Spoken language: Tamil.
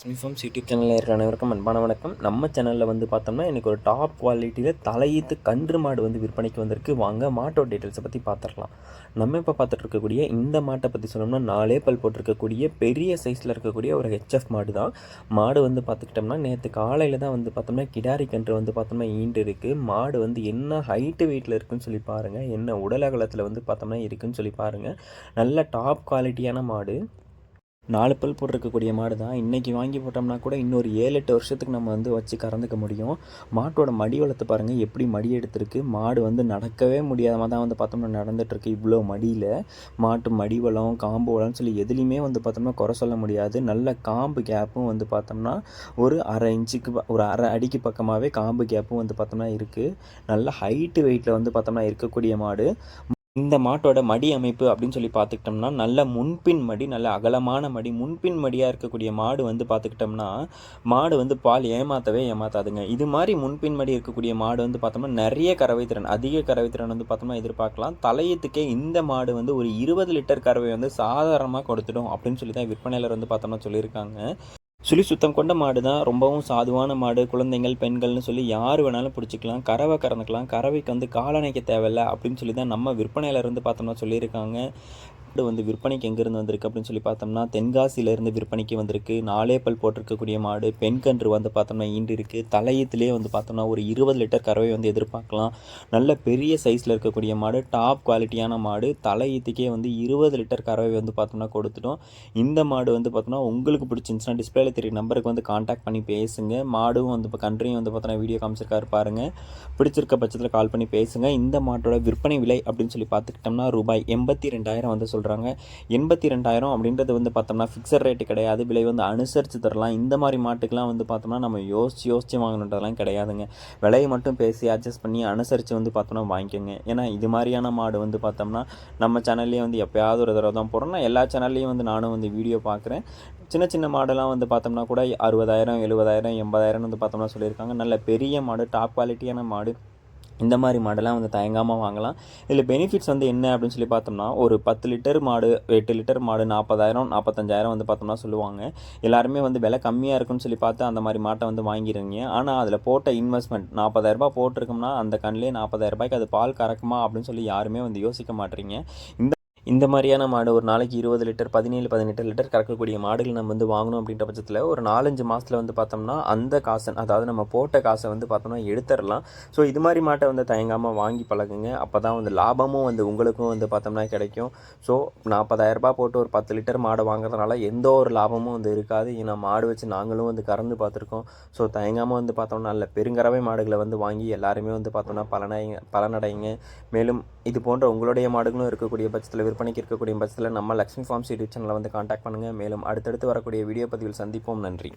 லக்ஷ்மி ஃபார்ம்ஸ் யூடியூப் சேனலில் இருக்கிற அனைவருக்கும் அன்பான வணக்கம். நம்ம சேனலில் வந்து பார்த்தோம்னா எனக்கு ஒரு டாப் குவாலிட்டியில் தலையீத்து கன்று மாடு வந்து விற்பனைக்கு வந்திருக்கு. வாங்க மாட்டோட டீட்டெயில்ஸை பற்றி பார்த்துடலாம் நம்ம இப்போ பார்த்துட்டு இருக்கக்கூடிய இந்த மாட்டை பற்றி சொல்லணும்னா நாலே பல் போட்டிருக்கக்கூடிய பெரிய சைஸில் இருக்கக்கூடிய ஒரு ஹெச்எஃப் மாடு தான். மாடு வந்து பார்த்துக்கிட்டோம்னா நேற்று காலையில் தான் வந்து பார்த்தோம்னா கிடாரி கன்று வந்து பார்த்தோம்னா ஈண்டு இருக்குது மாடு வந்து என்ன ஹைட்டு வெயிட்டில் இருக்குன்னு சொல்லி பாருங்கள் என்ன உடல் அகலத்தில் வந்து பார்த்தோம்னா இருக்குன்னு சொல்லி பாருங்கள் நல்ல டாப் குவாலிட்டியான மாடு. நாலு பல் போட்டிருக்கக்கூடிய மாடு தான். இன்றைக்கி வாங்கி போட்டோம்னா கூட இன்னொரு ஏழு எட்டு வருஷத்துக்கு நம்ம வந்து வச்சு கறந்துக்க முடியும். மாட்டோட மடி வளர்த்து பாருங்கள் எப்படி மடி எடுத்திருக்கு. மாடு வந்து நடக்கவே முடியாத தான் வந்து பார்த்தோம்னா நடந்துகிட்ருக்கு இவ்வளோ மடியில். மாட்டு மடி வளம் காம்பு வளம்னு சொல்லி எதுலேயுமே வந்து பார்த்தோம்னா குறை சொல்ல முடியாது. நல்ல காம்பு கேப்பும் வந்து பார்த்தோம்னா ஒரு அரை இன்ச்சுக்கு ஒரு அரை அடிக்கு பக்கமாகவே காம்பு கேப்பும் வந்து பார்த்தோம்னா இருக்குது நல்ல ஹைட்டு வெயிட்டில் வந்து பார்த்தோம்னா இருக்கக்கூடிய மாடு. இந்த மாட்டோட மடி அமைப்பு அப்படின்னு சொல்லி பார்த்துக்கிட்டோம்னா நல்ல முன்பின் மடி நல்ல அகலமான மடி முன்பின் மடியாக இருக்கக்கூடிய மாடு வந்து பார்த்துக்கிட்டோம்னா மாடு வந்து பால் ஏமாற்றவே ஏமாத்தாதுங்க. இது மாதிரி முன்பின் மடி இருக்கக்கூடிய மாடு வந்து பார்த்தோம்னா நிறைய கறவை திறன் அதிக கறவை திறன் வந்து பார்த்தோம்னா எதிர்பார்க்கலாம். தலையத்துக்கே இந்த மாடு வந்து ஒரு இருபது லிட்டர் கறவை வந்து சாதாரணமாக கொடுத்துடும் அப்படின்னு சொல்லி தான் விற்பனையாளர் வந்து பார்த்தோம்னா சொல்லியிருக்காங்க. சுழி சுத்தம் கொண்ட மாடு தான். ரொம்பவும் சாதுவான மாடு. குழந்தைகள் பெண்கள்னு சொல்லி யார் வேணாலும் பிடிச்சிக்கலாம். கறவை கறந்துக்கலாம். கறவைக்கு வந்து காலணைக்க தேவையில்ல அப்படின்னு சொல்லி தான் நம்ம விற்பனையில இருந்து பார்த்தோம்னா சொல்லியிருக்காங்க. மாடு வந்து விற்பனைக்கு எங்கேருந்து வந்திருக்கு அப்படின்னு சொல்லி பார்த்தோம்னா தென்காசியிலேருந்து விற்பனைக்கு வந்திருக்கு. நாலே பல் போட்டிருக்கக்கூடிய மாடு பெண் கன்று வந்து பார்த்தோம்னா ஈண்டு இருக்குது தலையத்திலே வந்து பார்த்தோம்னா ஒரு இருபது லிட்டர் கறவை வந்து எதிர்பார்க்கலாம். நல்ல பெரிய சைஸில் இருக்கக்கூடிய மாடு டாப் குவாலிட்டியான மாடு. தலையத்துக்கே வந்து இருபது லிட்டர் கறவை வந்து பார்த்தோம்னா கொடுத்துட்டோம். இந்த மாடு வந்து பார்த்தோம்னா உங்களுக்கு பிடிச்சிருந்துச்சுன்னா டிஸ்பிளேல தெரிய நம்பருக்கு வந்து காண்டாக்ட் பண்ணி பேசுங்க. மாடும் வந்து இப்போ கன்றையும் வந்து பார்த்தோன்னா வீடியோ காமிச்சிருக்காரு பாருங்கள் பிடிச்சிருக்க பட்சத்தில் கால் பண்ணி பேசுங்க. இந்த மாட்டோட விற்பனை விலை அப்படின்னு சொல்லி பார்த்துக்கிட்டோம்னா ரூபாய் எண்பத்தி ரெண்டாயிரம் வந்து சொல்கிறாங்க எண்பத்தி ரெண்டாயிரம் அப்படின்றது வந்து பார்த்தோம்னா ஃபிக்ஸட் ரேட்டு கிடையாது. விலை வந்து அனுசரித்து தரலாம். இந்த மாதிரி மாட்டுக்கெலாம் வந்து பார்த்தோம்னா நம்ம யோசிச்சு யோசிச்சு வாங்கணுன்றதெல்லாம் கிடையாதுங்க. விலையை மட்டும் பேசி அட்ஜஸ்ட் பண்ணி அனுசரித்து வந்து பார்த்தோம்னா வாங்கிக்கோங்க. ஏன்னா இது மாதிரியான மாடு வந்து பார்த்தோம்னா நம்ம சேனல்லேயே வந்து எப்போயாவது ஒரு தடவை தான் போடுறோம் எல்லா சேனல்லையும் வந்து நானும் வந்து வீடியோ பார்க்குறேன். சின்ன சின்ன மாடெல்லாம் வந்து பார்த்தோம்னா கூட அறுபதாயிரம் எழுபதாயிரம் எண்பதாயிரம் வந்து பார்த்தோம்னா சொல்லியிருக்காங்க. நல்ல பெரிய மாடு டாப் குவாலிட்டியான மாடு. இந்த மாதிரி மாடெல்லாம் வந்து தயங்காமல் வாங்கலாம். இதில் பெனிஃபிட்ஸ் வந்து என்ன அப்படின்னு சொல்லி பார்த்தோம்னா ஒரு பத்து லிட்டர் மாடு எட்டு லிட்டர் மாடு நாற்பதாயிரம் நாற்பத்தஞ்சாயிரம் வந்து பார்த்தோம்னா சொல்லுவாங்க. எல்லாருமே வந்து விலை கம்மியாக இருக்குன்னு சொல்லி பார்த்து அந்த மாதிரி மாட்டை வந்து வாங்கிடுறீங்க ஆனால் அதில் போட்ட இன்வெஸ்ட்மெண்ட் நாற்பதாயிரரூபா போட்டிருக்கோம்னா அந்த கண்ணிலே நாற்பதாயிரரூபாய்க்கு அது பால் கறக்குமா அப்படின்னு சொல்லி யாருமே வந்து யோசிக்க மாட்டீங்க. இந்த இந்த மாதிரியான மாடு ஒரு நாளைக்கு இருபது லிட்டர் பதினேழு பதினெட்டு லிட்டர் கறக்கக்கூடிய மாடுகள் நம்ம வந்து வாங்கணும் அப்படின்ற பட்சத்தில் ஒரு நாலஞ்சு மாதத்தில் வந்து பார்த்தோம்னா அந்த காசை அதாவது நம்ம போட்ட காசை வந்து பார்த்தோம்னா எடுத்துடலாம். ஸோ இது மாதிரி மாட்டை வந்து தயங்காமல் வாங்கி பழகுங்க. அப்போ தான் வந்து லாபமும் வந்து உங்களுக்கும் வந்து பார்த்தோம்னா கிடைக்கும். ஸோ நாற்பதாயிரரூபா போட்டு ஒரு பத்து லிட்டர் மாடை வாங்குறதுனால எந்த ஒரு லாபமும் வந்து இருக்காது. ஏன்னா மாடு வச்சு நாங்களும் வந்து கறந்து பார்த்துருக்கோம். ஸோ தயங்காமல் வந்து பார்த்தோம்னா நல்ல பெருங்கறவை மாடுகளை வந்து வாங்கி எல்லாருமே வந்து பார்த்தோம்னா பலனடைங்க பலனடைங்க மேலும் இது போன்ற உங்களுடைய மாடுகளும் இருக்கக்கூடிய பட்சத்தில் விற்பனைக்கு இருக்கக்கூடிய பட்சத்தில் நம்ம லக்ஷ்மி ஃபார்ம்ஸ் யூடியூப் சேனலை வந்து காண்டாக்ட் பண்ணுங்கள் மேலும் அடுத்தடுத்து வரக்கூடிய வீடியோ பதிவில் சந்திப்போம். நன்றி.